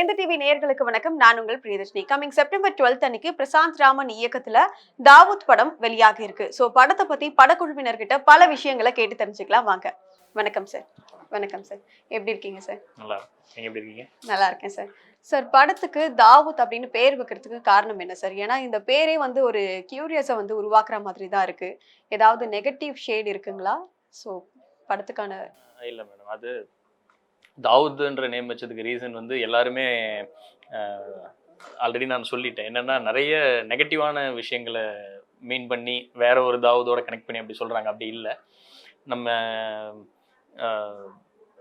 வேந்த TV நேயர்களுக்கு வணக்கம். நான் உங்கள் பிரியதர்ஷினி. கமிங் செப்டம்பர் டுவெல்த் அன்னைக்கு பிரசாந்த் ராமன் இயக்கத்துல தாவூத் படம் வெளியாகி இருக்கு. சோ படத்தை பத்தி படக்குழுவினர்கிட்ட பல விஷயங்களை கேட்டு தெரிஞ்சுக்கலாம். வாங்க. வணக்கம் சார் வணக்கம் சார் எப்படி இருக்கீங்க சார் நல்லா நீங்க எப்படி இருக்கீங்க? நல்லா இருக்கேன் சார் சார் படத்துக்கு தாவூத் அப்படின்னு பேர் வைக்கிறதுக்கு காரணம் என்ன சார் ஏன்னா இந்த பேரே வந்து ஒரு கியூரியஸை வந்து உருவாக்குற மாதிரி தான் இருக்கு. ஏதாவது நெகட்டிவ் ஷேட் இருக்குங்களா? ஸோ படத்துக்கான இல்லை மேடம் அது தாவூத்ன்ற நேம் வச்சதுக்கு ரீசன் வந்து எல்லாருமே ஆல்ரெடி நான் சொல்லிட்டேன். என்னன்னா நிறைய நெகட்டிவான விஷயங்களை மீன் பண்ணி வேற ஒரு தாவூதோட கனெக்ட் பண்ணி அப்படி சொல்றாங்க. அப்படி இல்லை. நம்ம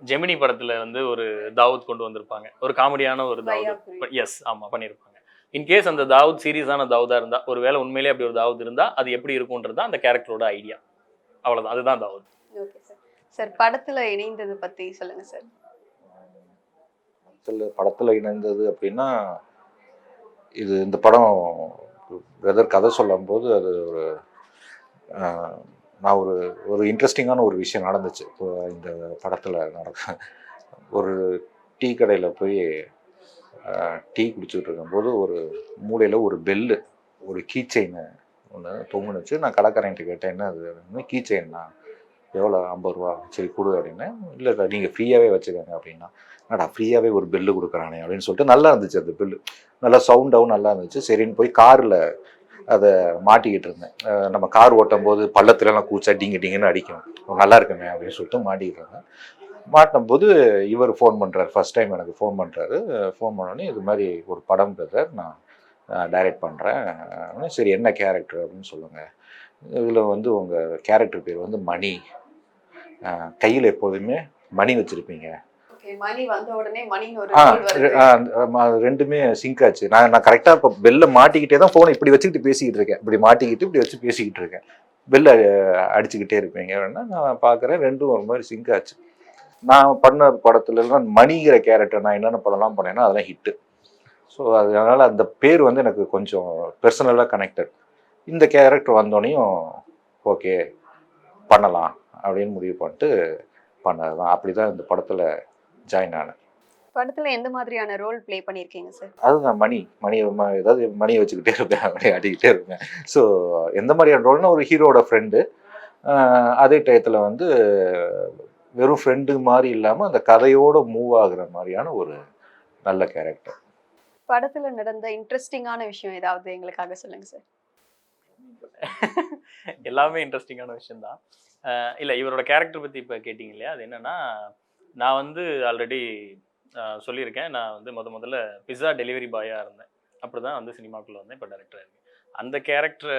ஜெமினி படத்துல வந்து ஒரு தாவூத் கொண்டு வந்திருப்பாங்க. ஒரு காமெடியான ஒரு தாவூத். எஸ் ஆமாம் பண்ணியிருப்பாங்க இன்கேஸ் அந்த தாவூத் சீரியஸான தாவூதா இருந்தா ஒருவேளை உண்மையிலேயே அப்படி ஒரு தாவூத் இருந்தா அது எப்படி இருக்கும்ன்றது அந்த கேரக்டரோட ஐடியா அவ்வளவுதான். அதுதான் தாவூத். ஓகே சார் சார் படத்துல இணைந்தது பத்தி சொல்லுங்க சார் படத்தில் படத்தில் இணைந்தது அப்படின்னா இது இந்த படம் வெதர் கதை சொல்லும்போது அது ஒரு நான் ஒரு ஒரு இன்ட்ரெஸ்டிங்கான ஒரு விஷயம் நடந்துச்சு. இப்போ இந்த படத்தில் நடக்க ஒரு டீ கடையில் போய் டீ குடிச்சிட்டு இருக்கும்போது ஒரு மூலையில் ஒரு பெல்லு ஒரு கீ செயின் ஒன்று தொங்குனுச்சு. நான் கடைக்காரன்ட்டு கேட்டேன் என்ன அது? கீ செயின்னா எவ்வளோ ஐம்பது ரூபா. சரி கொடு அப்படின்னு. இல்லை இல்லை நீங்கள் ஃப்ரீயாகவே வச்சுக்கோங்க அப்படின்னா. என்னடா ஃப்ரீயாகவே ஒரு பில்லு கொடுக்குறானே அப்படின்னு சொல்லிட்டு நல்லா இருந்துச்சு அந்த பில்லு நல்லா சவுண்டாகவும் நல்லா இருந்துச்சு. சரின்னு போய் காரில் அதை மாட்டிக்கிட்டு இருந்தேன். நம்ம கார் ஓட்டும் போது பள்ளத்துலலாம் கூச்சா டிங்கு டிங்குன்னு அடிக்கும். நல்லா இருக்குமே அப்படின்னு சொல்லிட்டு மாட்டிக்கிட்டு இருந்தேன். மாட்டும் போது இவர் ஃபோன் பண்ணுறாரு ஃபர்ஸ்ட் டைம் எனக்கு ஃபோன் பண்ணுறாரு ஃபோன் பண்ணோடனே இது மாதிரி ஒரு படம் பிரதர் நான் டைரக்ட் பண்ணுறேன் சரி என்ன கேரக்டர் அப்படின்னு சொல்லுங்கள் இதில் வந்து உங்கள் கேரக்டர் பேர் வந்து மணி. கையில் எப்போதுமே மணி வச்சுருப்பீங்க. ரெண்டுமே சிங்க் ஆச்சு. நான் நான் கரெக்டாக இப்போ பெல்ல மாட்டிக்கிட்டே தான் ஃபோனை இப்படி வச்சுக்கிட்டு பேசிக்கிட்டு இருக்கேன். இப்படி மாட்டிக்கிட்டு இப்படி வச்சு பேசிக்கிட்டு இருக்கேன். பெல்ல அடிச்சுக்கிட்டே இருப்பீங்க. வேணா நான் பார்க்குறேன் ரெண்டும் ஒரு மாதிரி சிங்க் ஆச்சு. நான் பண்ண படத்துலலாம் மணிங்கிற கேரக்டர் நான் என்னென்ன படம்லாம் பண்ணேன்னா அதெல்லாம் ஹிட்டு ஸோ அதனால அந்த பேர் வந்து எனக்கு கொஞ்சம் பர்சனலாக கனெக்டட் இந்த கேரக்டர் வந்தோடனையும் ஓகே பண்ணலாம். அப்படின்னு முடிவு பண்ணிட்டு பண்ணது தான். அப்படி தான் இந்த படத்தில் ஜாயின் ஆனேன். படத்துல எந்த மாதிரியான ரோல் ப்ளே பண்ணிருக்கீங்க சார் அதுதான் மணி. மணி ம- ஏதாவது மணியை வச்சுக்கிட்டே இருப்பேன். அப்படியே ஆடிக்கிட்டே இருப்பேன். ஸோ எந்த மாதிரியான ரோல்னா ஒரு ஹீரோட ஃப்ரெண்டு அதே டயத்தில் வந்து வெறும் ஃப்ரெண்டு மாதிரி இல்லாமல் அந்த கதையோட மூவ் ஆகுற மாதிரியான ஒரு நல்ல கேரக்டர் படத்துல நடந்த இன்ட்ரெஸ்டிங்கான விஷயம் ஏதாவது எங்களுக்காக சொல்லுங்க சார் எல்லாமே இன்ட்ரெஸ்டிங்கான விஷயம்தான். இல்லை இவரோட கேரக்டர் பற்றி இப்போ கேட்டிங்க இல்லையா? அது என்னென்னா நான் வந்து ஆல்ரெடி சொல்லியிருக்கேன். நான் வந்து முத முதல்ல பிஸா டெலிவரி பாயாக இருந்தேன். அப்படி தான் வந்து சினிமாக்குள்ளே வந்தேன் இப்போ டேரக்டராக இருக்கேன். அந்த கேரக்டரை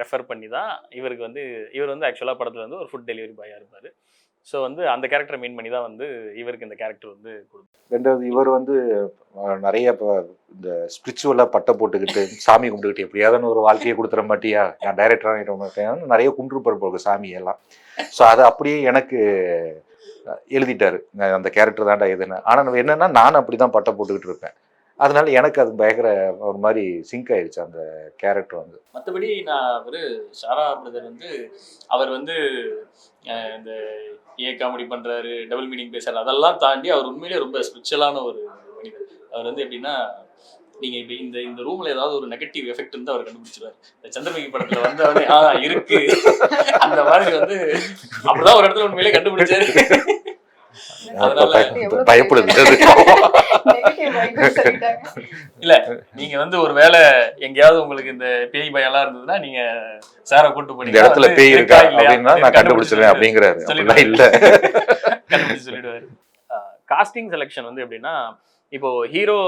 ரெஃபர் பண்ணி தான் இவருக்கு வந்து இவர் வந்து ஆக்சுவலாக படத்தில் வந்து ஒரு ஃபுட் டெலிவரி பாயாக இருப்பார். ஸோ வந்து அந்த கேரக்டரை மீன் பண்ணி தான் வந்து இவருக்கு இந்த கேரக்டர் வந்து கொடுத்தேன் ரெண்டாவது இவர் வந்து நிறைய இப்போ இந்த ஸ்பிரிச்சுவலாக பட்டை போட்டுக்கிட்டு சாமி கும்பிட்டுக்கிட்டு எப்படியாவது ஒரு வாழ்க்கையை கொடுத்துற மாட்டியா? நான் டைரக்டராக மாட்டேன் நிறைய கும்பிட்டுருப்பாரு போக சாமி எல்லாம். ஸோ அதை அப்படியே எனக்கு எழுதிட்டாரு. அந்த கேரக்டர் தான்டா எதுன்னு ஆனால் என்னன்னா நான் அப்படி தான் பட்டை போட்டுக்கிட்டு இருப்பேன். அதனால எனக்கு அது பயங்கர ஒரு மாதிரி சிங்க் ஆயிடுச்சு அந்த கேரக்டர் வந்து. மற்றபடி நான் ஒரு ஷாரா பிரதர் வந்து அவர் வந்து இந்த ஏ காமெடி பண்றாரு டபுள் மீனிங் பேசுறாரு அதெல்லாம் தாண்டி அவர் உண்மையிலேயே ரொம்ப ஸ்பிரிச்சுவலான ஒரு மனிதர். அவர் வந்து எப்படின்னா நீங்க இப்படி இந்த இந்த ரூம்ல ஏதாவது ஒரு நெகட்டிவ் எஃபெக்ட் வந்து அவர் கண்டுபிடிச்சிருவாரு. இந்த சந்திரமுகி படத்துல வந்து அவனே ஆ இருக்கு. அந்த மாதிரி வந்து அப்படிதான் ஒரு இடத்துல உண்மையிலேயே கண்டுபிடிச்சாரு. அதனால பய- பயப்படுது. சொல்லிட்டாங்க. நீங்க வந்து ஒரு வேளை எங்கேயாவது உங்களுக்கு இந்த பேய் பயம்லாம் இருந்ததுன்னா நீங்க சாரை கூட்டு இந்த போனீங்க இடத்துல பேய் இருக்கா அப்படின்னா நான் கண்டுபிடிச்சிருவேன் அப்படிங்கிறாரு. அப்படிலாம் இல்லை. கண்டுபிடிச்சு சொல்லிடுவாரு. காஸ்டிங் செலெக்ஷன் வந்து எப்படின்னா இப்போ ஹீரோ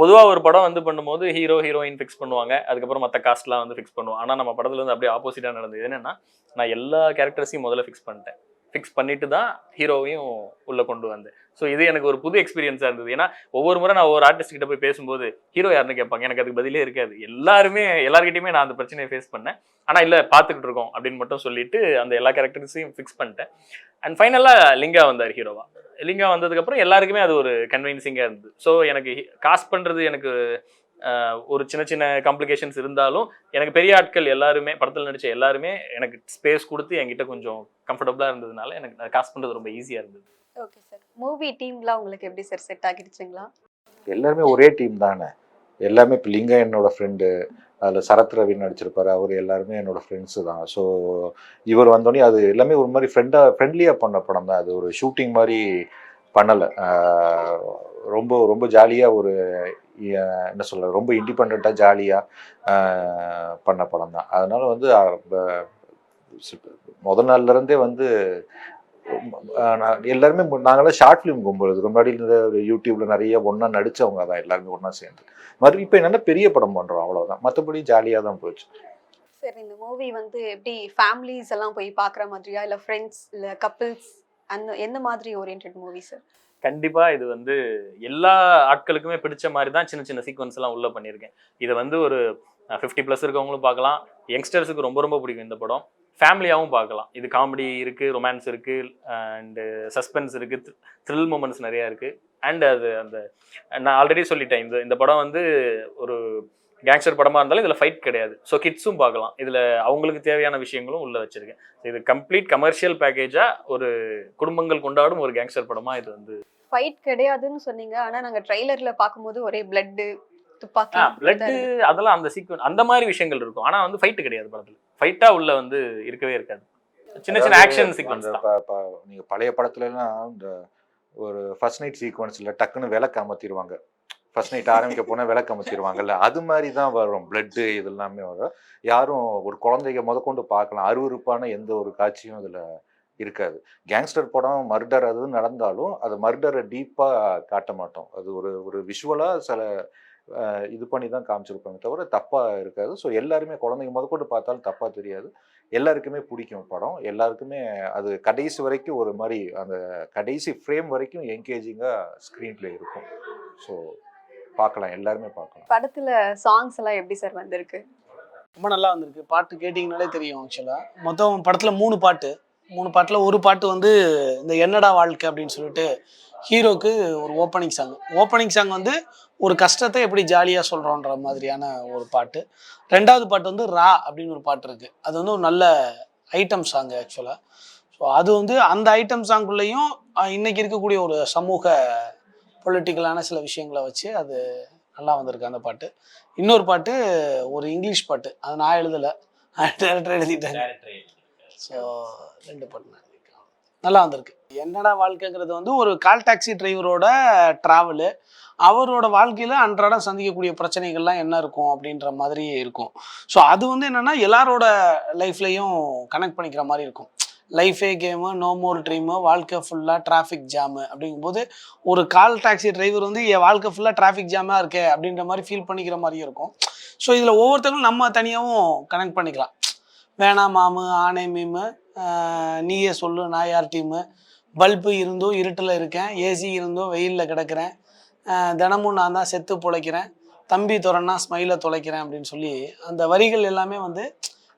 பொதுவா ஒரு படம் வந்து பண்ணும்போது ஹீரோ ஹீரோயின் ஃபிக்ஸ் பண்ணுவாங்க. அதுக்கப்புறம் மற்ற காஸ்ட்லாம் வந்து ஃபிக்ஸ் பண்ணுவோம். ஆனா நம்ம படத்துல வந்து அப்படியே ஆப்போசிட்டா நடந்தது என்னன்னா நான் எல்லா கேரக்டர்ஸையும் முதல்ல ஃபிக்ஸ் பண்ணிட்டேன். ஃபிக்ஸ் பண்ணிட்டு தான் ஹீரோவையும் உள்ளே கொண்டு வந்தேன். ஸோ இது எனக்கு ஒரு புது எக்ஸ்பீரியன்ஸாக இருந்தது. ஏன்னா ஒவ்வொரு முறை நான் ஒவ்வொரு ஆர்டிஸ்ட் கிட்ட போய் பேசும்போது ஹீரோ யாருன்னு கேட்பாங்க. எனக்கு அதுக்கு பதிலே இருக்காது. எல்லாருமே எல்லாருக்கிட்டையுமே நான் அந்த பிரச்சனையை ஃபேஸ் பண்ணேன். ஆனால் இல்லை பார்த்துக்கிட்டு இருக்கோம். அப்படின்னு மட்டும் சொல்லிட்டு அந்த எல்லா கேரக்டர்ஸையும் ஃபிக்ஸ் பண்ணிட்டேன். அண்ட் ஃபைனலாக லிங்கா வந்தார் ஹீரோவா. லிங்கா வந்ததுக்கப்புறம் எல்லாருக்குமே அது ஒரு கன்வின்சிங்கா இருந்தது. ஸோ எனக்கு காஸ்ட் பண்ணுறது எனக்கு ஒரு சின்ன சின்ன காம்ப்ளிகேஷன்ஸ் இருந்தாலும் எனக்கு பெரிய ஆட்கள் எல்லாருமே படத்தில் நடிச்ச எல்லாருமே எனக்கு ஸ்பேஸ் கொடுத்து என்கிட்ட கொஞ்சம் கம்ஃபர்டபுளாக இருந்ததுனால எனக்கு காஸ்ட் பண்றது ரொம்ப ஈஸியா இருந்தது. ஓகே சார் மூவி டீம்லாம் உங்களுக்கு எப்படி சார் செட் ஆகிடுச்சுங்களா? எல்லாருமே ஒரே டீம் தானே. எல்லாமே இப்போ லிங்கம் என்னோட ஃப்ரெண்டு அதில் சரத் ரவி நடிச்சிருப்பாரு. அவர் எல்லாருமே என்னோட ஃப்ரெண்ட்ஸு தான். ஸோ இவர் வந்தோடனே அது எல்லாமே ஒரு மாதிரி ஃப்ரெண்டாக ஃப்ரெண்ட்லியாக பண்ண படம் தான். அது ஒரு ஷூட்டிங் மாதிரி பண்ணலை. ரொம்ப ரொம்ப ஜாலியாக ஒரு என்ன சொல்ல ரொம்ப இண்டிபெண்ட்டாக ஜாலியாக பண்ண படம் தான். அதனால் வந்து முதல் ப- முத வந்து எல்லாருமே நாங்களாம் ஷார்ட் ஃபிலிம் கும்பலுக்கு முன்னாடி இருந்த ஒரு யூடியூப்ல நிறைய ஒன்றா நடித்தவங்க தான் எல்லாருமே ஒன்றா சேர்ந்து. மறு இப்போ என்னன்னா பெரிய படம் பண்ணுறோம் அவ்வளோதான் மற்றபடி ஜாலியாக தான் போச்சு. சரி இந்த மூவி வந்து எப்படி ஃபேமிலிஸ் எல்லாம் போய் பார்க்குற மாதிரியா? இல்லை ஃப்ரெண்ட்ஸ் இல்லை கப்பிள்ஸ் அந்த எந்த மாதிரி ஓரியன்ட் மூவி சார் கண்டிப்பா இது வந்து எல்லா ஆட்களுக்குமே பிடிச்ச மாதிரி தான் சின்ன சின்ன சீக்வன்ஸ் எல்லாம் உள்ள பண்ணியிருக்கேன். இதை வந்து ஒரு ஃபிஃப்டி ப்ளஸ் இருக்கவங்களும் பார்க்கலாம். யங்ஸ்டர்ஸுக்கு ரொம்ப ரொம்ப பிடிக்கும் இந்த படம். ஃபேமிலியாகவும் பார்க்கலாம். இது காமெடி இருக்குது ரொமான்ஸ் இருக்குது அண்டு சஸ்பென்ஸ் இருக்குது த்ரில் மூமெண்ட்ஸ் நிறையா இருக்குது அண்ட் அது அந்த நான் ஆல்ரெடி சொல்லிட்டேன் இந்த இந்த படம் வந்து ஒரு கேங்ஸ்டர் படமா இருந்தாலும் இதுல ஃபைட் கிடையாது. ஸோ கிட்ஸும் பார்க்கலாம். இதுல அவங்களுக்கு தேவையான விஷயங்களும் உள்ள வச்சிருக்கேன். இது கம்ப்ளீட் கமர்ஷியல் பேக்கேஜா ஒரு குடும்பங்கள் கொண்டாடும் ஒரு கேங்ஸ்டர் படமா இது வந்து ஃபைட் கிடையாதுன்னு சொன்னீங்க. ஆனா நாங்க ட்ரைலர்ல பார்க்கும்போது ஒரே பிளட் துப்பாக்கி பிளட் அதெல்லாம் அந்த சீக்வன் அந்த மாதிரி விஷயங்கள் இருக்கும். ஆனா வந்து ஃபைட் கிடையாது படத்துல. ஃபைட்டா உள்ள வந்து இருக்கவே இருக்காது. சின்ன சின்ன ஆக்ஷன் சீக்வன்ஸ் அந்த தான். ப- ப- நீங்க பழைய படத்துல எல்லாம் இந்த ஒரு ஃபர்ஸ்ட் நைட் சீக்வன்ஸ்ல டக்குன்னு விளக்கு அமர்த்திடுவாங்க. ஃபர்ஸ்ட் நைட் ஆரம்பிக்க போனால் விளக்கு அமைச்சிருவாங்கல்ல அது மாதிரி தான் வரும். பிளட்டு இது எல்லாமே வரும். யாரும் ஒரு குழந்தைங்க முதற்கொண்டு பார்க்கலாம். அருவருப்பான எந்த ஒரு காட்சியும் இதில் இருக்காது. கேங்ஸ்டர் படம் மர்டர் அது நடந்தாலும் அது மர்டரை டீப்பாக காட்ட மாட்டோம். அது ஒரு ஒரு விஷுவலாக சில இது பண்ணி தான் காமிச்சிருப்பாங்க தவிர தப்பாக இருக்காது. ஸோ எல்லாருமே குழந்தைங்க முதற்கொண்டு பார்த்தாலும் தப்பாக தெரியாது. எல்லாருக்குமே பிடிக்கும் படம். எல்லாருக்குமே அது கடைசி வரைக்கும் ஒரு மாதிரி அந்த கடைசி ஃப்ரேம் வரைக்கும் என்கேஜிங்காக ஸ்க்ரீன் ப்ளே இருக்கும். ஸோ பார்க்கலாம் எல்லாருமே பார்க்கலாம். படத்துல சாங்ஸ் எல்லாம் எப்படி சார் வந்திருக்கு? ரொம்ப நல்லா வந்திருக்கு. பாட்டு கேட்டிங்கனாலே தெரியும் ஆக்சுவலாக மொத்தம் படத்தில் மூணு பாட்டு. மூணு பாட்டில் ஒரு பாட்டு வந்து இந்த என்னடா வாழ்க்கை அப்படின்னு சொல்லிட்டு ஹீரோக்கு ஒரு ஓப்பனிங் சாங் ஓப்பனிங் சாங் வந்து ஒரு கஷ்டத்தை எப்படி ஜாலியாக சொல்கிறோன்ற மாதிரியான ஒரு பாட்டு. ரெண்டாவது பாட்டு வந்து ரா அப்படின்னு ஒரு பாட்டு இருக்குது அது வந்து ஒரு நல்ல ஐட்டம் சாங் ஆக்சுவலாக ஸோ அது வந்து அந்த ஐட்டம் சாங்குள்ளேயும் இன்னைக்கு இருக்கக்கூடிய ஒரு சமூக பொலிட்டிக்கலான சில விஷயங்களை வச்சு அது நல்லா வந்திருக்கு அந்த பாட்டு. இன்னொரு பாட்டு ஒரு இங்கிலீஷ் பாட்டு. அது நான் எழுதலை. டேரக்டர் எழுதிட்டேன் ஸோ ரெண்டு பாட்டு நான் நல்லா வந்திருக்கு. என்னடா வாழ்க்கைங்கிறது வந்து ஒரு கால் டாக்ஸி டிரைவரோட ட்ராவலு அவரோட வாழ்க்கையில் அன்றாடம் சந்திக்கக்கூடிய பிரச்சனைகள்லாம் என்ன இருக்கும் அப்படின்ற மாதிரி இருக்கும். ஸோ அது வந்து என்னென்னா எல்லாரோட லைஃப்லையும் கனெக்ட் பண்ணிக்கிற மாதிரி இருக்கும். லைஃபே கேமு நோ மோர் ட்ரீமு வாழ்க்கை ஃபுல்லாக டிராஃபிக் ஜாமு அப்படிங்கும்போது ஒரு கால் டாக்ஸி டிரைவர் வந்து என் வாழ்க்கை ஃபுல்லாக டிராஃபிக் ஜாமாக இருக்கே அப்படின்ற மாதிரி ஃபீல் பண்ணிக்கிற மாதிரியும் இருக்கும். ஸோ இதில் ஒவ்வொருத்தங்களும் நம்ம தனியாகவும் கனெக்ட் பண்ணிக்கலாம். வேணா மாமு ஆனை மீமு நீயே சொல்லு நான் யார் டீமு? பல்பு இருந்தும் இருட்டில் இருக்கேன். ஏசி இருந்தும் வெயிலில் கிடக்கிறேன். தினமும் நான் தான் செத்து பிழைக்கிறேன். தம்பி துறன்னா ஸ்மைலை தொலைக்கிறேன் அப்படின்னு சொல்லி அந்த வரிகள் எல்லாமே வந்து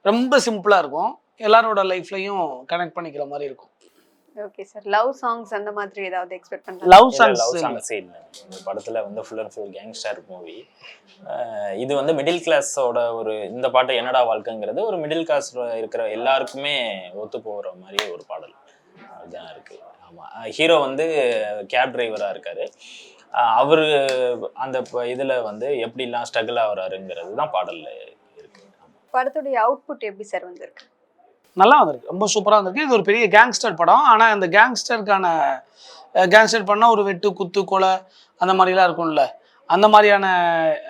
ரொம்ப சிம்பிளாக இருக்கும். எல்லாரோட லைஃப்லையும் கனெக்ட் பண்ணிக்கிற மாதிரி இருக்கும். Okay sir. லவ் சாங்ஸ் அந்த மாதிரி ஏதாவது எக்ஸ்பெக்ட் பண்ணலாம் லவ் லவ் சாங்ஸ் சாங்ஸ் இல்லை. இந்த படத்துல வந்து full and full gangster movie இது வந்து மிடில் கிளாஸோட ஒரு இந்த பாட்டு என்னடா வாழ்க்கைங்கிறது ஒரு மிடில் கிளாஸ் இருக்கிற எல்லாருக்குமே ஒத்து போகிற மாதிரி ஒரு பாடல். அதுதான் இருக்கு. ஆமா. ஹீரோ வந்து கேப் டிரைவரா இருக்காரு. அவரு அந்த இதுல வந்து எப்படிலாம் ஸ்ட்ரகிள் ஆகுறாருங்கிறது தான் பாடல்ல இருக்கு. படத்துடைய அவுட்புட் எப்படி சார் வந்திருக்கு? நல்லா வந்திருக்கு ரொம்ப சூப்பராக வந்திருக்கு இது ஒரு பெரிய கேங்ஸ்டர் படம். ஆனால் அந்த கேங்ஸ்டருக்கான கேங்ஸ்டர் பண்ணால் ஒரு வெட்டு குத்து கொலை அந்த மாதிரிலாம் இருக்கும்ல. அந்த மாதிரியான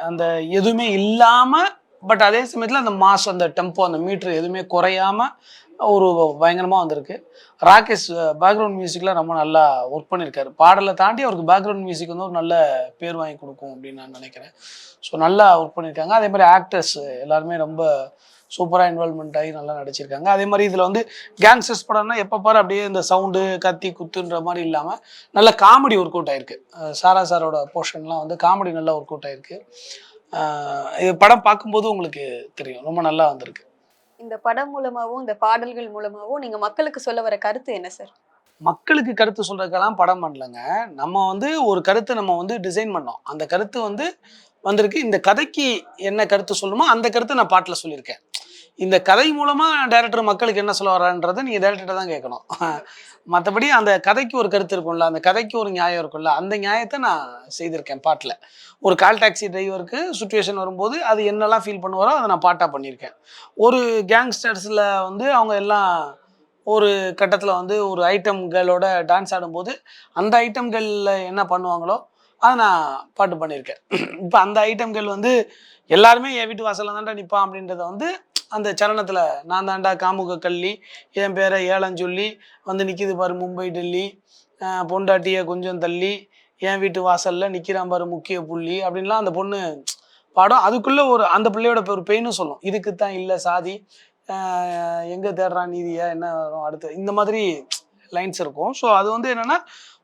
அந்த எதுவுமே இல்லாமல் பட் அதே சமயத்தில் அந்த மாஸ் அந்த டெம்போ அந்த மீட்ரு எதுவுமே குறையாம ஒரு பயங்கரமாக வந்திருக்கு. ராகேஷ் பேக்ரவுண்ட் மியூசிக்லாம் ரொம்ப நல்லா ஒர்க் பண்ணியிருக்காரு பாடலை தாண்டி அவருக்கு பேக்ரவுண்ட் மியூசிக் வந்து ஒரு நல்ல பேர் வாங்கி கொடுக்கும் அப்படின்னு நான் நினைக்கிறேன். ஸோ நல்லா ஒர்க் பண்ணியிருக்காங்க அதே மாதிரி ஆக்டர்ஸ் எல்லாருமே ரொம்ப சூப்பராக இன்வால்மெண்ட் ஆகி நல்லா நடிச்சிருக்காங்க. அதே மாதிரி இதில் வந்து கேங்ஸ்டர்ஸ் படம்னா எப்போ பாரு அப்படியே இந்த சவுண்டு கத்தி குத்துன்ற மாதிரி இல்லாமல் நல்ல காமெடி ஒர்க் அவுட் ஆயிருக்கு சாரா சாரோட போர்ஷன்லாம் வந்து காமெடி நல்லா ஒர்க் அவுட் ஆயிருக்கு இது படம் பார்க்கும்போது உங்களுக்கு தெரியும். ரொம்ப நல்லா வந்திருக்கு. இந்த படம் மூலமாவும் இந்த பாடல்கள் மூலமாவும் நீங்க மக்களுக்கு சொல்ல வர கருத்து என்ன சார் மக்களுக்கு கருத்து சொல்றதுக்கெல்லாம் படம் பண்ணலங்க. நம்ம வந்து ஒரு கருத்தை நம்ம வந்து டிசைன் பண்ணோம். அந்த கருத்து வந்து வந்திருக்கு. இந்த கதைக்கு என்ன கருத்து சொல்லுமோ அந்த கருத்தை நான் பாட்டில் சொல்லியிருக்கேன். இந்த கதை மூலமாக டைரக்டர் மக்களுக்கு என்ன சொல்ல வரான்றதை நீங்கள் டைரக்டர் தான் கேட்கணும். மற்றபடி அந்த கதைக்கு ஒரு கருத்து இருக்கும்ல அந்த கதைக்கு ஒரு நியாயம் இருக்கும்ல அந்த நியாயத்தை நான் செய்திருக்கேன் பாட்டில். ஒரு கால் டாக்ஸி டிரைவருக்கு சுச்சுவேஷன் வரும்போது அது என்னெல்லாம் ஃபீல் பண்ணுவாரோ அதை நான் பாட்டாக பண்ணியிருக்கேன். ஒரு கேங்ஸ்டர்ஸில் வந்து அவங்க எல்லாம் ஒரு கட்டத்தில் வந்து ஒரு ஐட்டம் கேர்ளோட டான்ஸ் ஆடும்போது அந்த ஐட்டம் கேர்ளில் என்ன பண்ணுவாங்களோ அதை நான் பாட்டு பண்ணியிருக்கேன். இப்போ அந்த ஐட்டம் கேர்ள் வந்து எல்லாருமே என் வீட்டு வாசலில் தான்டா நிற்பான் அப்படின்றத வந்து அந்த சரணத்தில் நான் தாண்டா காமுக கள்ளி என் பேரை ஏலம் சொல்லி வந்து நிற்கிது பாரு மும்பை டெல்லி பொண்டாட்டியை கொஞ்சம் தள்ளி என் வீட்டு வாசலில் நிற்கிறான் பாரு முக்கிய புள்ளி அப்படின்லாம் அந்த பொண்ணு பாடும். அதுக்குள்ளே ஒரு அந்த பிள்ளையோட ஒரு பெயினும் சொல்லும். இதுக்கு தான் இல்லை சாதி. எங்கே தேடுறான் நீதியா என்ன வரும் அடுத்து? இந்த மாதிரி லைன்ஸ் இருக்கும். ஸோ அது வந்து என்னென்னா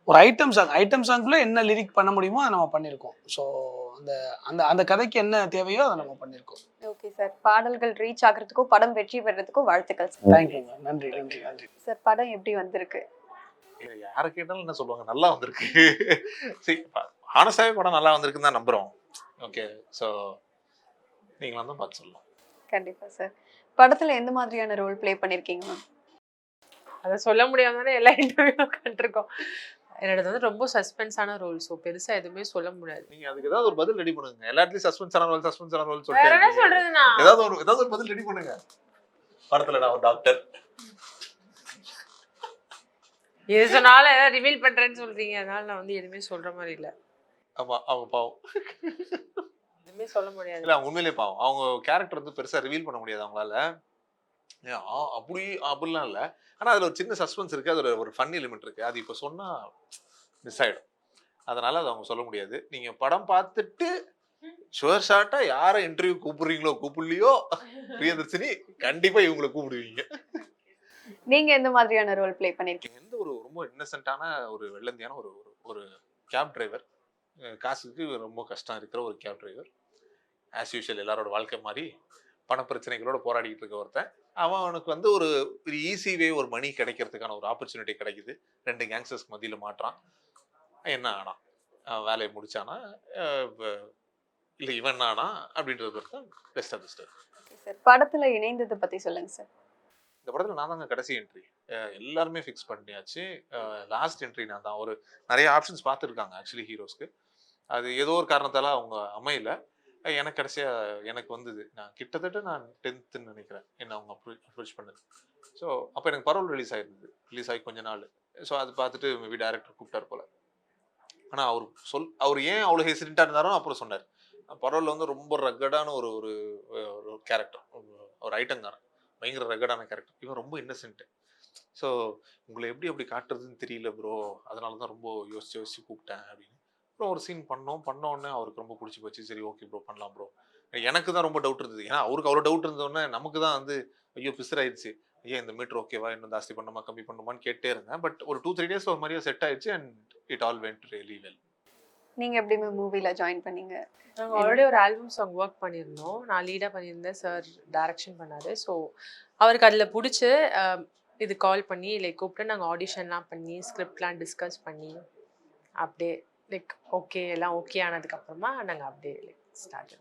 ஒரு ஐட்டம் சாங் ஐட்டம் சாங்குள்ளே என்ன லிரிக் பண்ண முடியுமோ அதை நம்ம பண்ணியிருக்கோம். ஸோ அந்த அந்த அந்த கதைக்கு என்ன தேவையோ அதை நம்ம பண்ணியிருக்கோம் ஓகே சார் பாடல்கள் ரீச் ஆகுறதுக்கும் படம் வெற்றி பெறதுக்கும் வாழ்த்துக்கள் சார் தேங்க்யூங்க நன்றி நன்றி நன்றி. சார் படம் எப்படி வந்திருக்கு? இல்ல, யாரை கேட்டாலும் என்ன சொல்லுவாங்க? நல்லா வந்திருக்கு. சரி ஹானஸ்டாவே படம் நல்லா வந்திருக்குன்னு தான் நம்புறோம். ஓகே ஸோ நீங்களாம் தான் பார்த்து சொல்லலாம். கண்டிப்பா சார் படத்துல எந்த மாதிரியான ரோல் ப்ளே பண்ணிருக்கீங்க மேம் அதை சொல்ல முடியாம எல்லா இன்டர்வியூ கண்டிருக்கோம் என்னோடது வந்து ரொம்ப சஸ்பென்ஸான ரோல் ஸோ பெருசா எதுவுமே சொல்ல முடியாது. நீங்க அதுக்கு ஏதாவது ஒரு பதில் ரெடி பண்ணுங்க. எல்லா இடத்துலயும் சஸ்பென்ஸ் ஆன ரோல் சஸ்பென்ஸ் ஆன ரோல் வேற என்ன சொல்லிட்டு சொல்றதுண்ணா? ஏதாவது ஒரு ஏதாவது ஒரு பதில் ரெடி பண்ணுங்க. படத்துல நான் ஒரு டாக்டர் எது சொன்னாலும் ஏதாவது ரிவீல் பண்றேன்னு சொல்றீங்க. அதனால நான் வந்து எதுவுமே சொல்ற மாதிரி இல்ல. ஆமா அவங்க பாவம். எதுவுமே சொல்ல முடியாது. இல்ல அவங்க உண்மையிலேயே பாவம். அவங்க கேரக்டர் வந்து பெருசா ரிவீல் பண்ண முடியாது அவங்களால. அப்படி அப்படிலாம் இல்ல. ஆனா அதுல ஒரு சின்ன சஸ்பென்ஸ் இருக்கு. அதுல ஒரு ஃபன் எலிமெண்ட் இருக்கு. அது இப்ப சொன்னா மிஸ் ஆயிடும். அதனால அது அவங்க சொல்ல முடியாது. நீங்க படம் பார்த்துட்டு ஷுவர் ஷார்ட்டா யாரை இன்டர்வியூ கூப்பிடுறீங்களோ கூப்பிடலையோ பிரியதர்ஷினி கண்டிப்பா இவங்களை கூப்பிடுவீங்க. நீங்க எந்த மாதிரியான ரோல் ப்ளே பண்ணிருக்கீங்க? எந்த ஒரு ரொம்ப இன்னசென்ட்டான ஒரு வெள்ளந்தியான ஒரு ஒரு- கேப் டிரைவர் காசுக்கு ரொம்ப கஷ்டம் இருக்கிற ஒரு கேப் டிரைவர் ஆஸ் யூஷுவல் எல்லாரோட வாழ்க்கை மாதிரி பண பிரச்சனைகளோட போராடிட்டு இருக்க ஒருத்தன். அவன் அவனுக்கு வந்து ஒரு ஒரு ஈஸி வே ஒரு மணி கிடைக்கிறதுக்கான ஒரு ஆப்பர்ச்சுனிட்டி கிடைக்குது. ரெண்டு கேங்ஸ்டர்ஸ்க்கு மத்தியில் மாட்டுறான். என்ன ஆனான்? வேலையை முடிச்சானா? இல்லை இவன் ஆனா அப்படின்றது தான் பெஸ்ட் பெஸ்ட் சார் படத்துல இணைந்ததை பத்தி சொல்லுங்க சார் இந்த படத்துல நான் தாங்க கடைசி என்ட்ரி எல்லாருமே ஃபிக்ஸ் பண்ணியாச்சு. லாஸ்ட் என்ட்ரி நான் தான். ஒரு நிறைய ஆப்ஷன்ஸ் பார்த்துருக்காங்க ஆக்சுவலி ஹீரோஸ்க்கு அது ஏதோ ஒரு காரணத்தால அவங்க அமையல. எனக்கு கடைசியாக எனக்கு வந்தது. நான் கிட்டத்தட்ட நான் டென்த்துன்னு நினைக்கிறேன். என்ன அவங்க அப்ரோச் பண்ணது. ஸோ அப்போ எனக்கு பரவல் ரிலீஸ் ஆயிருந்தது. ரிலீஸ் ஆகி கொஞ்ச நாள். ஸோ அது பார்த்துட்டு மேபி டேரக்டர் கூப்பிட்டார் போல. ஆனால் அவர் சொல் அவர் ஏன் அவ்வளோ ஹெசிடென்ட்டாக இருந்தாரோ அப்புறம் சொன்னார். பரவல் வந்து ரொம்ப ரக்கடான ஒரு ஒரு ஒரு கேரக்டர் ஒரு ஐட்டங்காரன் பயங்கர ரகடான கேரக்டர் இவன் ரொம்ப இன்னசென்ட்டு ஸோ உங்களை எப்படி அப்படி காட்டுறதுன்னு தெரியல ப்ரோ அதனால தான் ரொம்ப யோசிச்சு யோசிச்சு கூப்பிட்டேன் அப்படின்னு. அப்புறம் ஒரு சீன் பண்ணோம். பண்ண உடனே அவருக்கு ரொம்ப பிடிச்சி போச்சு. சரி ஓகே ப்ரோ பண்ணலாம் ப்ரோ எனக்கு தான் ரொம்ப டவுட் இருந்தது. ஏன்னா அவருக்கு அவ்வளோ டவுட் இருந்தோடனே நமக்கு தான் வந்து ஐயோ பிசர் ஆயிடுச்சு. ஐயா இந்த மீட்டர் ஓகேவா இன்னும் ஜாஸ்தி பண்ணுமா? கம்மி பண்ணுமான்னு கேட்டே இருந்தேன். பட் ஒரு டூ த்ரீ டேஸ் ஒரு மாதிரியே செட் ஆயிடுச்சு and it all went really well நீங்க எப்படி மூவில ஜாயின் பண்ணீங்க? நாங்கள் ஆல்ரெடி ஒரு ஆல்பம் சாங் ஒர்க் பண்ணியிருந்தோம். நான் லீடாக பண்ணியிருந்தேன். சார் டைரக்ஷன் பண்ணாரு. ஸோ அவருக்கு அதில் பிடிச்சி இது கால் பண்ணி லைக் கூப்பிட்டு நாங்கள் ஆடிஷன்லாம் பண்ணி ஸ்கிரிப்ட்லாம் டிஸ்கஸ் பண்ணி அப்படியே லைக் ஓகே எல்லாம் ஓகே ஆனதுக்கப்புறமா நாங்கள் அப்படியே லைக் ஸ்டார்ட்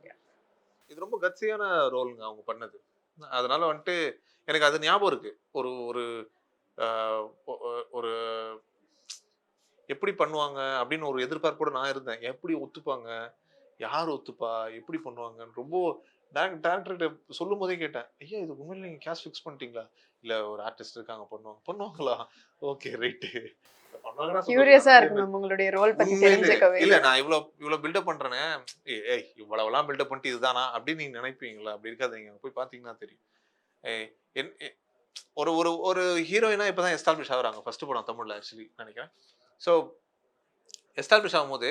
இது ரொம்ப கட்சியான ரோலுங்க அவங்க பண்ணது. அதனால வந்துட்டு எனக்கு அது ஞாபகம் இருக்கு. ஒரு ஒரு ஒரு எப்படி பண்ணுவாங்க அப்படின்னு ஒரு எதிர்பார்ப்போட நான் இருந்தேன். எப்படி ஒத்துப்பாங்க? யார் ஒத்துப்பா? எப்படி பண்ணுவாங்கன்னு ரொம்ப டேரக்டர்கிட்ட சொல்லும் போதே கேட்டேன். ஐயா இது உண்மையில நீங்கள் கேஷ் ஃபிக்ஸ் பண்ணிட்டீங்களா? இல்லை ஒரு ஆர்டிஸ்ட் இருக்காங்க பண்ணுவாங்க பண்ணுவாங்களா? ஓகே ரைட்டு கியூரியஸா இருக்கு மேம் உங்களுடைய ரோல் பத்தி உண்மையிலே. தெரிஞ்சுக்கவே இல்ல. நான் இவ்வளவு இவ்வளவு பில்டப் பண்றேனே. ஏய், இவ்வளவுலாம் பில்டப் பண்ணிட்டு இதுதானா? அப்படின்னு நீங்க நினைப்பீங்களா? அப்படி இருக்காதீங்க போய் பாத்தீங்கன்னா தெரியும். ஒரு ஒரு ஒரு ஹீரோயினா இப்பதான் எஸ்டாப்ளிஷ் ஆகுறாங்க. ஃபர்ஸ்ட் படம் தமிழ்ல ஆக்சுவலி நினைக்கிறேன். ஸோ எஸ்டாப்ளிஷ் ஆகும்போது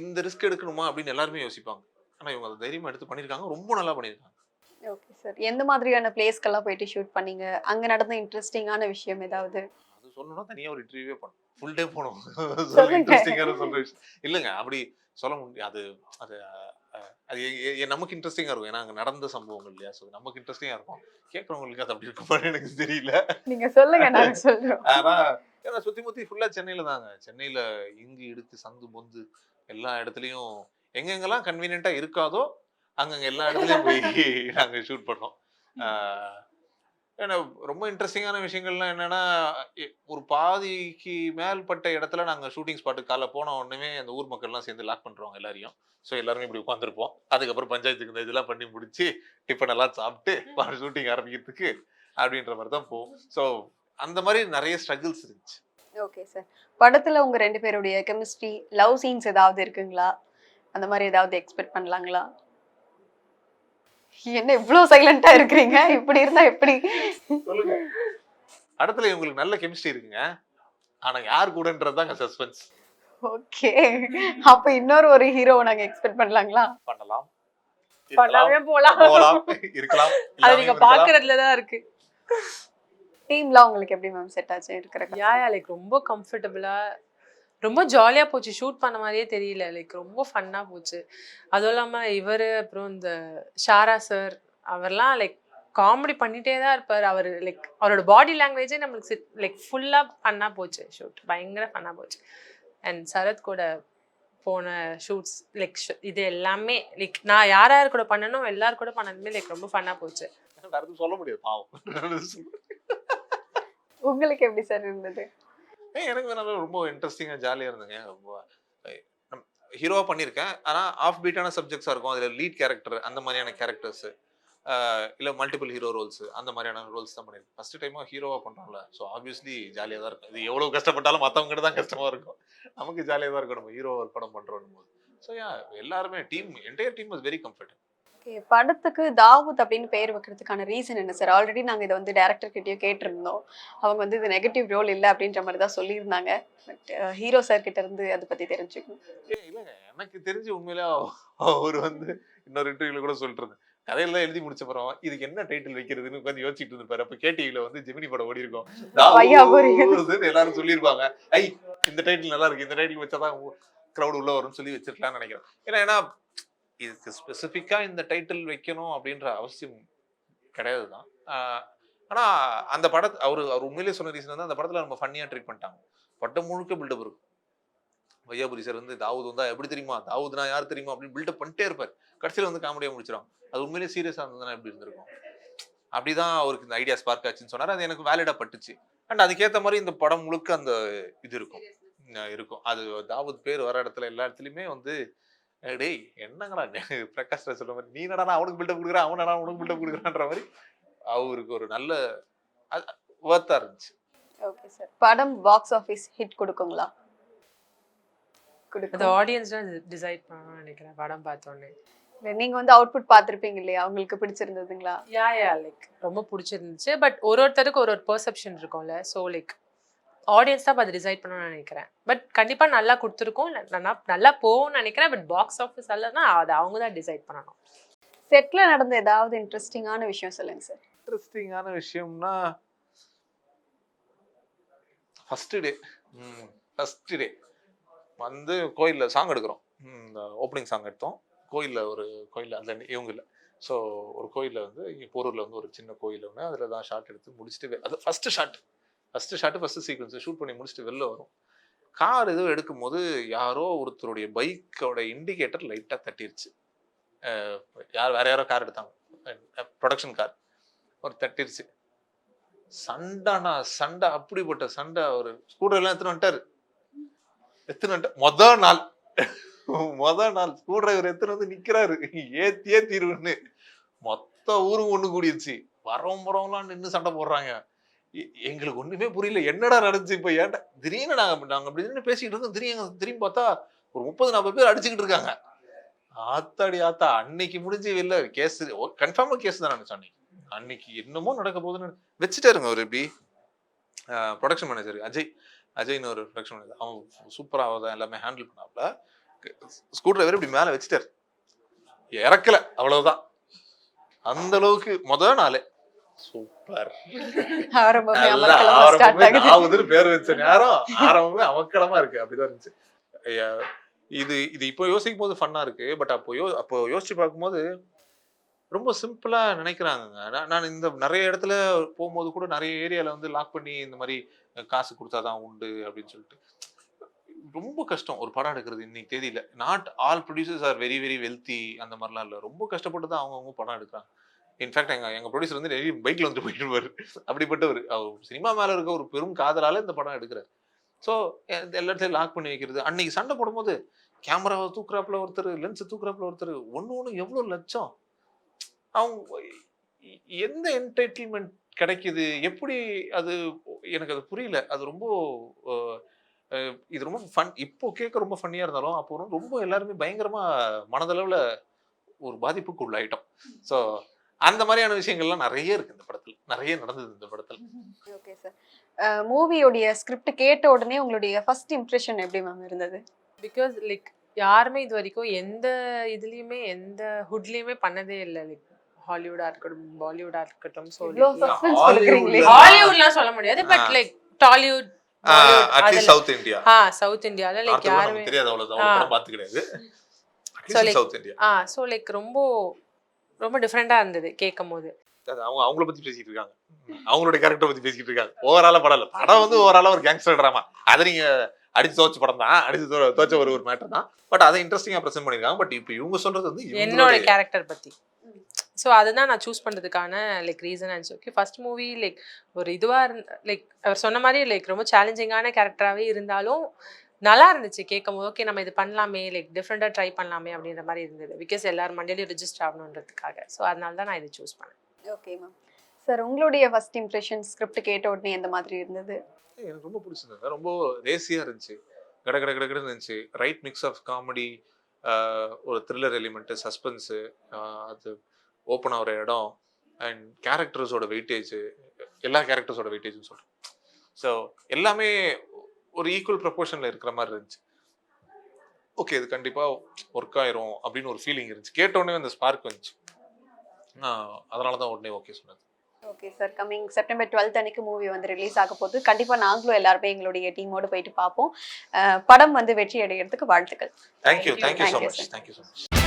இந்த ரிஸ்க் எடுக்கணுமா அப்படின்னு எல்லாருமே யோசிப்பாங்க. ஆனா இவங்க அதை தைரியமா எடுத்து பண்ணிருக்காங்க ரொம்ப நல்லா பண்ணிருக்காங்க ஓகே சார் எந்த மாதிரியான பிளேஸ்க்கெல்லாம் போயிட்டு ஷூட் பண்ணீங்க? அங்க நடந்த இன்ட்ரெஸ்டிங்கான விஷயம் ஏதாவது? அது சொல்லணும்னா தனியா ஒரு இன்டர்வியூவே பண்ணும் ஃபுல் டே சொல்லுங்க. இன்ட்ரெஸ்டிங்கான சொல்ற விஷயம். இல்லைங்க அப்படி சொல்ல முடியாது அது அது அது நமக்கு இன்ட்ரெஸ்டிங்கா இருக்கும். ஏன்னா அங்க நடந்த சம்பவங்கள் இல்லையா? ஸோ நமக்கு இன்ட்ரெஸ்டிங்கா இருக்கும். கேட்கறவங்களுக்கு அது அப்படி இருக்குமான்னு எனக்கு தெரியல. நீங்க சொல்லுங்க நாங்க சொல்றோம். ஆனா ஏன்னா சுத்தி முத்தி ஃபுல்லா சென்னையில தாங்க. சென்னையில இங்கு இடுக்கு சந்து பொந்து எல்லா இடத்துலயும் எங்கெங்கெல்லாம் கன்வீனியன்ட்டா இருக்காதோ அங்கங்க எல்லா இடத்துலயும் போய் நாங்க ஷூட் பண்ணோம். ஏன்னா ரொம்ப இன்ட்ரெஸ்டிங்கான விஷயங்கள்லாம் என்னன்னா ஒரு பாதிக்கு மேல்பட்ட இடத்துல நாங்க ஷூட்டிங் ஸ்பாட்டுக்கு காலைல போன உடனே அந்த ஊர் மக்கள்லாம் சேர்ந்து லாக் பண்றோம் எல்லாரையும். ஸோ எல்லாருமே இப்படி உட்காந்துருப்போம் அதுக்கப்புறம் பஞ்சாயத்துக்கு இந்த இதெல்லாம் பண்ணி முடிச்சு டிஃபன் எல்லாம் சாப்பிட்டு ஷூட்டிங் ஆரம்பிக்கிறதுக்கு அப்படின்ற மாதிரி தான் போகும் ஸோ அந்த மாதிரி நிறைய ஸ்ட்ரகிள்ஸ் இருந்துச்சு. ஓகே சார் படத்துல உங்க ரெண்டு பேருடைய கெமிஸ்ட்ரி லவ் சீன்ஸ் ஏதாவது இருக்குங்களா? அந்த மாதிரி ஏதாவது எக்ஸ்பெக்ட் பண்ணலாங்களா? என்ன இவ்வளவு சைலண்டா இருக்கிறீங்க? இப்படி இருந்தா எப்படி? சொல்லுங்க. படத்துல இவங்களுக்கு நல்ல கெமிஸ்ட்ரி இருக்குங்க. ஆனா யார் கூடன்றது தான் சஸ்பென்ஸ் ஓகே. அப்ப இன்னொரு ஒரு ஹீரோ நாங்க எக்ஸ்பெக்ட் பண்ணலாங்களா? பண்ணலாம். பண்ணாமே போலாம். போகலாம் இருக்கலாம். அது நீங்க. பாக்குறதுல தான் இருக்கு. டீம்லாம் உங்களுக்கு எப்படி மேம் செட் ஆச்சு? இருக்கிற யா யா லைக் ரொம்ப கம்ஃபர்டபுளா ரொம்ப ஜாலியா போச்சு. ஷூட் பண்ண மாதிரியே தெரியல. லைக் ரொம்ப ஃபன்னா போச்சு. அதுவும் இல்லாம இவரு அப்புறம் இந்த ஷாரா சார் அவர்லாம் லைக் காமெடி பண்ணிட்டே தான் இருப்பார். அவர் லைக் அவரோட பாடி லாங்குவேஜே நம்மளுக்கு லைக் ஃபுல்லா ஃபன்னா போச்சு. ஷூட் பயங்கர ஃபன்னா போச்சு. அண்ட் சரத் கூட போன ஷூட்ஸ் லைக் இது எல்லாமே லைக் நான் யார் யார் கூட பண்ணனோ எல்லார் கூட பண்ணதுமே லைக் ரொம்ப ஃபன்னா போச்சு. சொல்ல முடியாது பாவம். உங்களுக்கு எப்படி சார் இருந்தது? ஏய், எனக்கு நல்லா ரொம்ப இன்ட்ரெஸ்டிங்காக ஜாலியாக இருந்தேங்க. ரொம்ப ஹீரோவாக பண்ணியிருக்கேன். ஆனால் ஆஃப் பீட்டான சப்ஜெக்ட்ஸாக இருக்கும். அதில் லீட் கேரக்டர் அந்த மாதிரியான கேரக்டர்ஸு இல்லை மல்டிபிள் ஹீரோ ரோல்ஸ் அந்த மாதிரியான ரோல்ஸ் தான் பண்ணியிருக்கேன். ஃபஸ்ட்டு டைமாக ஹீரோவாக பண்ணுறோம்ல ஸோ ஆப்வியஸ்லி ஜாலியாக தான் இருக்கும். இது எவ்வளோ கஷ்டப்பட்டாலும் மற்றவங்க தான் கஷ்டமாக இருக்கும். நமக்கு ஜாலியாக தான் இருக்கும் நம்ம ஹீரோ ஒரு படம் பண்ணுறோம் போது ஸோ யா எல்லாருமே team entire team was very comfortable okay படத்துக்கு தாவூத் அப்படின்னு பெயர் வைக்கிறதுக்கான ரீசன் என்ன சார் ஆல்ரெடி நாங்க இதை வந்து டேரக்டர் கிட்டயும் கேட்டிருந்தோம். அவங்க வந்து இது நெகட்டிவ் ரோல் இல்லை அப்படின்ற மாதிரி தான் சொல்லியிருந்தாங்க. பட் ஹீரோ சார் கிட்ட இருந்து அதை பத்தி தெரிஞ்சுக்கணும். இல்லைங்க. எனக்கு தெரிஞ்சு உண்மையிலே அவர் வந்து இன்னொரு இன்டர்வியூல கூட சொல்லிட்டு கதையெல்லாம் எழுதி முடிச்ச அப்புறம் இதுக்கு என்ன டைட்டில் வைக்கிறதுன்னு உட்காந்து யோசிச்சுட்டு இருந்திருப்பாரு. அப்ப கேடிவில வந்து ஜெமினி படம் ஓடி இருக்கும். எல்லாரும் சொல்லியிருப்பாங்க. ஐ இந்த டைட்டில் நல்லா இருக்கு. இந்த டைட்டில் வச்சாதான் கிரௌட் உள்ள வரும்னு சொல்லி வச்சிருக்கலாம்னு நினைக்கிறேன். ஏன்னா ஏன்னா இதுக்கு ஸ்பெசிஃபிக்கா இந்த டைட்டில் வைக்கணும் அப்படின்ற அவசியம் கிடையாது தான் ஆனா அந்த படத்தை அவர் அவர் உண்மையிலேயே சொன்ன ரீசன் வந்து அந்த படத்துல நம்ம ஃபன்னியா ட்ரீட் பண்ணிட்டாங்க. பட்டம் முழுக்க பில்டப் இருக்கும். வையாபுரி சார் வந்து தாவூத் வந்தா எப்படி தெரியுமா? தாவூத்னா யார் தெரியுமா? அப்படின்னு பில்டப் பண்ணிட்டே இருப்பார். கடைசியில் வந்து காமெடியாக முடிச்சிடும் அது உண்மையிலேயே சீரியஸாக இருந்ததுன்னா எப்படி இருந்திருக்கும்? அப்படிதான் அவருக்கு இந்த ஐடியா ஸ்பார்க் ஆச்சுன்னு சொன்னார். அது எனக்கு வேலிடா பட்டுச்சு. அண்ட் அதுக்கேற்ற மாதிரி இந்த படம் முழுக்க அந்த இது இருக்கும். இருக்கும். அது தாவூத் பேர் வர இடத்துல எல்லா இடத்துலையுமே வந்து "ஏய் டேய் என்னங்கடா பிரகாஷ் ராஜ் சொல்ற மாதிரி நீ நடனா அவனுக்கு பில்டப் கொடுக்குறான் அவன் நடனா உனக்கு பில்டப் கொடுக்குறான்ற மாதிரி அவருக்கு ஒரு நல்ல ஒர்த்தா இருந்துச்சு. ஓகே சார் படம் பாக்ஸ் ஆஃபீஸ் ஹிட் கொடுக்குங்களா? அது கொடுக்கும். ஆடியன்ஸ் தான் டிசைட் பண்ணணும்னு நினைக்கிறேன் படம் பார்த்தோன்னே. இல்ல, நீங்க வந்து அவுட்புட் பார்த்திருப்பீங்க இல்லையா? உங்களுக்கு பிடிச்சிருந்ததுங்களா? யா யா லைக் ரொம்ப பிடிச்சிருந்துச்சு. பட் ஒரு ஒருத்தருக்கு ஒரு ஒரு பெர்செப்ஷன் இருக்கும்ல. ஸோ லைக் ஆடியன்ஸ் தான் அதை டிசைட் பண்ணணும்னு நினைக்கிறேன். பட் கண்டிப்பா நல்லா கொடுத்துருக்கோம். நல்லா நல்லா போகும்னு நினைக்கிறேன். பட் பாக்ஸ் ஆஃபீஸ் அல்லனா அதை அவங்க தான் டிசைட் பண்ணணும். செட்ல நடந்த ஏதாவது இன்ட்ரெஸ்டிங்கான விஷயம் சொல்லுங்க சார் இன்ட்ரெஸ்டிங்கான விஷயம்னா ஃபர்ஸ்ட் டே ஃபர்ஸ்ட் டே வந்து கோயிலில் சாங் எடுக்கிறோம். ஓப்பனிங் சாங் எடுத்தோம். கோயிலில் ஒரு கோயிலில் அந்த இவங்க இல்லை. ஸோ ஒரு கோயிலில் வந்து இங்கே போரூரில் வந்து ஒரு சின்ன கோயில் ஒன்று அதில் தான் ஷாட் எடுத்து முடிச்சுட்டு அது first shot first shot first sequence shoot பண்ணி முடிச்சுட்டு வெளில வரும். கார் ஏதோ எடுக்கும்போது யாரோ ஒருத்தருடைய பைக்கோட இண்டிகேட்டர் லைட்டாக தட்டிருச்சு. யார் வேற யாரோ கார் எடுத்தாங்க. ப்ரொடக்ஷன் கார் ஒரு தட்டிருச்சு. சண்டைனா சண்டை அப்படிப்பட்ட சண்டை. ஒரு ஸ்கூட்டர் எல்லாம் எடுத்துன்னு வந்துட்டார். எடுத்துன்னு வந்துட்டு மொத நாள். மொத நாள் ஸ்க்ரூ டிரைவர் எடுத்துன்னு வந்து நிற்கிறாரு ஏத்தியே தீர்வுன்னு. மொத்த ஊரும் ஒன்று கூடிருச்சு. வரவும் போறவங்களாம் நின்று சண்டை போடுறாங்க. எங்களுக்கு ஒண்ணுமே புரியல. என்னடா நடந்துச்சு இப்ப? ஏன்டா? திடீர்னு நாங்க நாங்க அப்படி நின்னு பேசிக்கிட்டு இருக்கோம். திடீர்னு திரும்பி பார்த்தா ஒரு முப்பது நாற்பது பேர் அடிச்சுக்கிட்டு இருக்காங்க. ஆத்தாடி ஆத்தா. அன்னைக்கு முடிஞ்சு வெளில கேஸ் கன்ஃபார்மா கேஸ் தான் நினைச்சோம் அன்னைக்கு. அன்னைக்கு என்னமோ நடக்க போகுதுன்னு வச்சுட்டாருங்க அவர் இப்படி. ப்ரொடக்ஷன் மேனேஜர் அஜய் அஜய்னு ஒரு ப்ரொடக்ஷன் மேனேஜர் அவன் சூப்பராக தான் எல்லாமே ஹேண்டில் பண்ணாப்ல. ஸ்க்ரூ டிரைவர் இப்படி மேலே வச்சுட்டாரு. இறக்கல. அவ்வளவுதான். அந்த அளவுக்கு முதல் நாளே. சூப்பர். ஆகுதுன்னு பேர் வச்ச நேரம் ஆரம்பமே அமக்களமா இருக்கு. அப்படிதான் இருந்துச்சு. இது இது இப்போ யோசிக்கும் போது ஃபன்னா இருக்கு. பட் அப்போ யோ அப்போ யோசிச்சு பார்க்கும்போது ரொம்ப சிம்பிளா நினைக்கிறாங்க நான் நான் இந்த நிறைய இடத்துல போகும்போது கூட நிறைய ஏரியால வந்து லாக் பண்ணி இந்த மாதிரி காசு கொடுத்தாதான் உண்டு அப்படின்னு சொல்லிட்டு. ரொம்ப கஷ்டம். ஒரு படம் எடுக்கிறது இன்னைக்கு தேதியில. Not all producers are very very wealthy அந்த மாதிரிலாம் இல்லை. ரொம்ப கஷ்டப்பட்டு தான் அவங்கவுங்க படம் எடுக்கிறாங்க. இன்ஃபேக்ட் எங்க எங்க ப்ரொடியூசர் வந்து நிறைய பைக்ல வந்து போயிட்டு இருப்பாரு. அப்படிப்பட்டவர். அவர் சினிமா மேல இருக்க ஒரு பெரும் காதலால இந்த படம் எடுக்கிறார். ஸோ எல்லாத்தையும் லாக் பண்ணி வைக்கிறது. அன்னைக்கு சண்டை போடும்போது கேமராவை தூக்குறாப்புல ஒருத்தர் லென்ஸ் தூக்குறாப்புல ஒருத்தர் ஒன்று ஒன்று எவ்வளோ லட்சம்? அவங்க எந்த என்டர்டெயின்மெண்ட் கிடைக்குது? எப்படி அது எனக்கு அது புரியல. அது ரொம்ப இது ரொம்ப ஃபன் இப்போ கேட்க ரொம்ப ஃபன்னியாக இருந்தாலும் அப்போ ரொம்ப- எல்லாருமே பயங்கரமாக மனதளவில் ஒரு பாதிப்புக்கு உள்ளாயிட்டோம் ஸோ அந்த மாதிரியான விஷயங்கள்லாம் நிறைய இருக்கு இந்த படத்துல. நிறைய நடந்தது இந்த படத்துல. ஓகே சார் மூவியோடைய ஸ்கிரிப்ட் கேட்ட உடனே உங்களுடைய ஃபர்ஸ்ட் இம்ப்ரெஷன் எப்படி மேம் இருந்தது? பிகாஸ் லைக் யாருமே இது வரைக்கும் எந்த இதுலயுமே எந்த ஹுட்லயுமே பண்ணதே இல்லை. லைக் ஹாலிவுடா இருக்கட்டும் பாலிவுடா இருக்கட்டும் ஸோ ஹாலிவுட்லாம் சொல்ல முடியாது but. Like Tollywood at least south India ah south இந்தியால லைக் யாருமே தெரியாது அவ்வளவு அவ்வளவு ஆ. படம் பார்த்து கிடையாது. ஸோ லைக் ரொம்ப ரொம்ப டிஃப்ரெண்டா இருந்தது கேட்கும் போது அவங்க அவங்கள பத்தி பேசிட்டு இருக்காங்க. அவங்களுடைய கேரக்டர் பத்தி பேசிட்டு இருக்காங்க. ஓவராலா படம் இல்ல. படம் வந்து ஓவராலா ஒரு கேங்ஸ்டர் ட்ராமா அதை நீங்க அடிச்சு தோச்ச படம் தான். அடிச்சு தோச்ச ஒரு ஒரு மேட்டர் தான். பட் அதை இன்ட்ரெஸ்டிங்கா பிரசன்ட் பண்ணிருக்காங்க பட் இப்போ இவங்க சொல்றது வந்து என்னோட கேரக்டர் பத்தி. ஸோ அதுதான் நான் சூஸ் பண்ணுறதுக்கான லைக் ரீசன் ஆச்சு ஓகே ஃபர்ஸ்ட் மூவி லைக் ஒரு இதுவாக இருந்த லைக் அவர் சொன்ன மாதிரி லைக் ரொம்ப சேலஞ்சிங்கான கேரக்டராகவே இருந்தாலும் நல்லா இருந்துச்சு. கேட்கும் போது ஓகே நம்ம இது பண்ணலாமே லைக் டிஃப்ரெண்ட்டாக ட்ரை பண்ணலாமே அப்படின்ற மாதிரி இருந்தது. பிகாஸ் எல்லாரும் மண்டேலையும் ரிஜிஸ்டர் ஆகணுன்றதுக்காக. ஸோ அதனால தான் நான் இது சூஸ் பண்ணேன். ஓகே மேம் சார் உங்களுடைய ஃபர்ஸ்ட் இம்ப்ரெஷன் ஸ்கிரிப்ட் கேட்ட உடனே எந்த மாதிரி இருந்தது? எனக்கு ரொம்ப பிடிச்சிருந்தது. ரொம்ப ரேசியா இருந்துச்சு. கட கட கட இருந்துச்சு. ரைட் மிக்ஸ் ஆஃப் காமெடி ஒரு த்ரில்லர் எலிமெண்ட்டு சஸ்பென்ஸு அது ஓப்பன் ஆகிற இடம் அண்ட் கேரக்டர்ஸோட வெயிட்டேஜ் எல்லா கேரக்டர்ஸோட வெயிட்டேஜும் சொல்கிறேன் ஸோ எல்லாமே ஒரு ஈக்குவல் ப்ரொபோர்ஷனில் இருக்கிற மாதிரி இருந்துச்சு. ஓகே இது கண்டிப்பாக ஒர்க் ஆயிரும் அப்படின்னு ஒரு ஃபீலிங் இருந்துச்சு. கேட்ட உடனே அந்த ஸ்பார்க் வந்துச்சு. அதனால தான் உடனே ஓகே சொன்னது okay sir coming September twelfth அன்னைக்கு மூவி வந்து ரிலீஸ் ஆக போகுது. கண்டிப்பா நாங்களும் எல்லாருமே எங்களுடைய டீமோட போயிட்டு பார்ப்போம். படம் வந்து வெற்றி அடைகிறதுக்கு வாழ்த்துக்கள். Thank you thank you so much. Thank you so much